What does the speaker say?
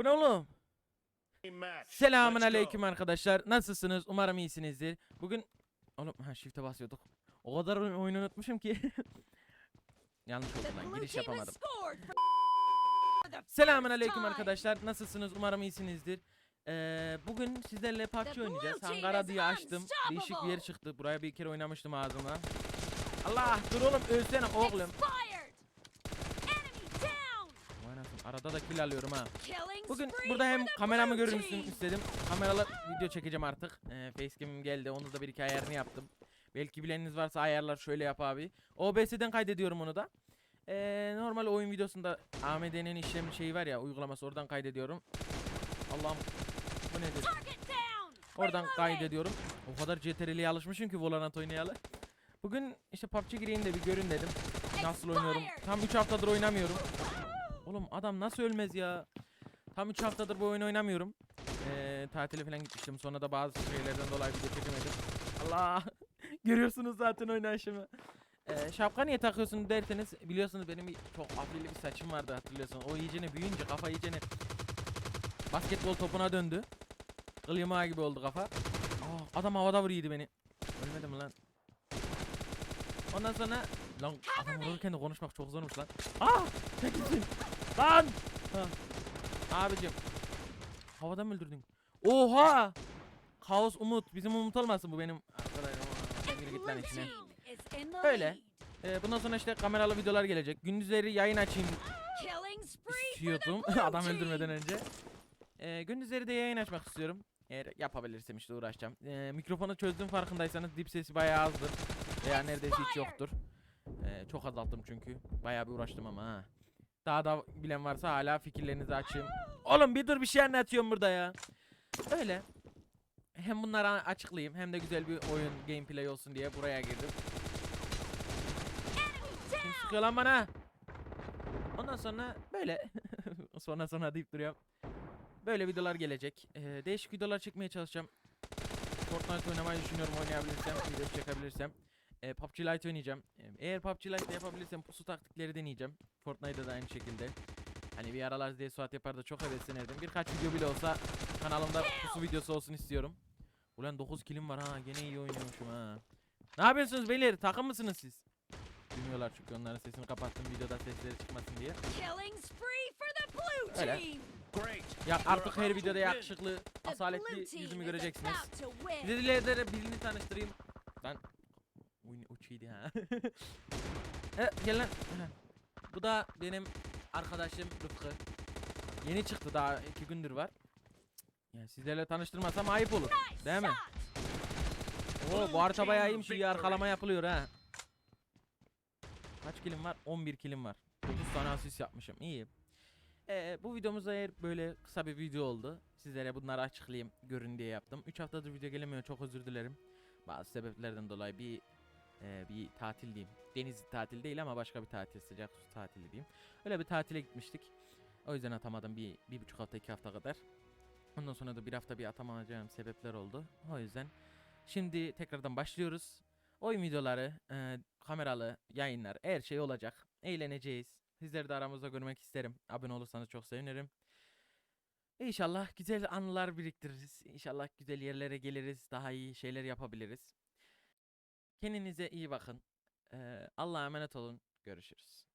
Bu ne oğlum? Selamun aleyküm arkadaşlar. Nasılsınız? Umarım iyisinizdir. Bugün oğlum ha shift'e basıyorduk. O kadar oyun- oyunu unutmuşum ki. Yanlış oldu blue Giriş yapamadım. Selamun aleyküm arkadaşlar. Nasılsınız? Umarım iyisinizdir. Ee, bugün sizlerle PUBG oynayacağız. Hangara diye açtım. Değişik bir yer çıktı. Buraya bir kere oynamıştım ağzıma. Allah dur oğlum ölsene oğlum. Anasını, Arada da kill alıyorum ha. Bugün burada hem kameramı team. istedim. Kameralı video çekeceğim artık. Ee, Facecam'im geldi. Onu da bir iki ayarını yaptım. Belki bileniniz varsa ayarlar şöyle yap abi. OBS'den kaydediyorum onu da. Ee, normal oyun videosunda AMD'nin işlem şeyi var ya uygulaması oradan kaydediyorum. Allah'ım bu nedir? Oradan kaydediyorum. O kadar CTRL'ye alışmışım ki Valorant oynayalı. Bugün işte PUBG gireyim de bir görün dedim. Nasıl oynuyorum. Tam 3 haftadır oynamıyorum. Oğlum adam nasıl ölmez ya. Tam 3 haftadır bu oyunu oynamıyorum. Ee, tatile falan gitmiştim. Sonra da bazı şeylerden dolayı video çekemedim. Allah. Görüyorsunuz zaten oynayışımı. Ee, şapka niye takıyorsun derseniz biliyorsunuz benim çok afilli bir saçım vardı hatırlıyorsunuz. O iyicene büyüyünce kafa iyicene basketbol topuna döndü. Kılıymağı gibi oldu kafa. Aa, adam havada vuruyordu beni. Ölmedim lan. Ondan sonra lan adam vururken de konuşmak çok zormuş lan. Aa! Ne gitsin? Lan! Ha. Abicim. Havada mı öldürdün? Oha! Kaos Umut. Bizim Umut olmasın bu benim arkadaşım. Yürü git lan içine. Öyle. Ee, bundan sonra işte kameralı videolar gelecek. Gündüzleri yayın açayım istiyordum. Adam öldürmeden önce. Ee, gündüzleri de yayın açmak istiyorum. Eğer yapabilirsem işte uğraşacağım. Ee, mikrofonu çözdüm farkındaysanız dip sesi bayağı azdır. Veya neredeyse hiç yoktur. Ee, çok azalttım çünkü. Bayağı bir uğraştım ama ha. Daha da bilen varsa hala fikirlerinizi açayım. Oğlum bir dur bir şey anlatıyorum burada ya. Öyle. Hem bunları açıklayayım hem de güzel bir oyun gameplay olsun diye buraya girdim. Kim sıkıyor lan bana? Ondan sonra böyle sonra sonra deyip duruyorum. Böyle videolar gelecek. Ee, değişik videolar çekmeye çalışacağım. Fortnite oynamayı düşünüyorum oynayabilirsem, video çekebilirsem. Ee, PUBG Lite oynayacağım. Ee, eğer PUBG Lite'de yapabilirsem pusu taktikleri deneyeceğim. Fortnite'da da aynı şekilde. Hani bir aralar diye Suat yapar da çok heveslenirdim. Birkaç video bile olsa kanalımda pusu videosu olsun istiyorum. Ulan 9 kilim var ha. Gene iyi oynuyormuşum ha. Ne yapıyorsunuz beyler? Takım mısınız siz? Bilmiyorlar çünkü onların sesini kapattım videoda sesleri çıkmasın diye. Öyle. Ya artık her videoda yakışıklı, asaletli yüzümü göreceksiniz. Sizlerle de birini tanıştırayım. Oyun uçuydu ha. e, gel lan. Bu da benim arkadaşım Rıfkı. Yeni çıktı daha iki gündür var. Ya sizlerle tanıştırmasam ayıp olur. Değil mi? Oo bu harita bayağı iyiymiş iyi arkalama yapılıyor ha. Kaç kilim var? 11 kilim var. 9 tane asist yapmışım. İyi. Ee, bu videomuzda eğer böyle kısa bir video oldu. Sizlere bunları açıklayayım, görün diye yaptım. 3 haftadır video gelemiyor. Çok özür dilerim. Bazı sebeplerden dolayı bir e, bir tatil diyeyim. Deniz tatil değil ama başka bir tatil, sıcak su tatili diyeyim. Öyle bir tatile gitmiştik. O yüzden atamadım bir, bir buçuk hafta, iki hafta kadar. Ondan sonra da bir hafta bir atamayacağım sebepler oldu. O yüzden şimdi tekrardan başlıyoruz. Oyun videoları, e, kameralı yayınlar, her şey olacak. Eğleneceğiz. Sizleri de aramızda görmek isterim. Abone olursanız çok sevinirim. İnşallah güzel anılar biriktiririz. İnşallah güzel yerlere geliriz. Daha iyi şeyler yapabiliriz. Kendinize iyi bakın. Ee, Allah'a emanet olun. Görüşürüz.